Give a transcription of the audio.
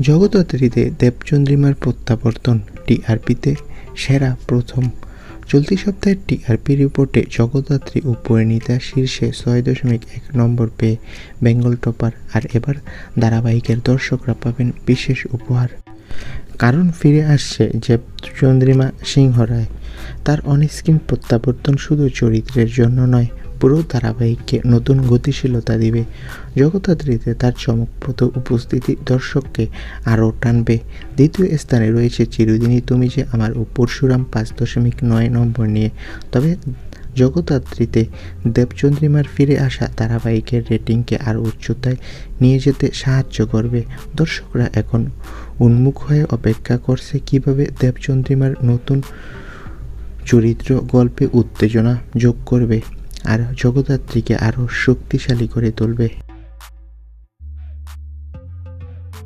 জগদ্ধাত্রীতে দেবচন্দ্রিমার প্রত্যাবর্তন টিআরপিতে সেরা প্রথম। চলতি সপ্তাহের টিআরপি রিপোর্টে জগদ্ধাত্রী ও পরিণীতা শীর্ষে ছয় দশমিক এক নম্বর পেয়ে বেঙ্গল টপার, আর এবার ধারাবাহিকের দর্শকরা পাবেন বিশেষ উপহার। কারণ ফিরে আসছে যে চন্দ্রিমা সিংহ রায়। তার অনস্ক্রিন প্রত্যাবর্তন শুধু চরিত্রের জন্য নয় পুরো ধারাবাহিককে নতুন গতিশীলতা দিবে। জগদ্ধাত্রীতে তার চমকপ্রদ উপস্থিতি দর্শককে আরও টানবে। দ্বিতীয় স্থানে রয়েছে চিরদিনই তুমি যে আমার ও পরশুরাম পাঁচ দশমিক নয় নম্বর নিয়ে। তবে জগদ্ধাত্রীতে দেবচন্দ্রিমার ফিরে আসা ধারাবাহিকের রেটিংকে আরও উচ্চতায় নিয়ে যেতে সাহায্য করবে। দর্শকরা এখন উন্মুখ হয়ে অপেক্ষা করছে কীভাবে দেবচন্দ্রিমার নতুন চরিত্র গল্পে উত্তেজনা যোগ করবে। আর জগদ্ধাত্রীকে আরও শক্তিশালী করে তুলবে।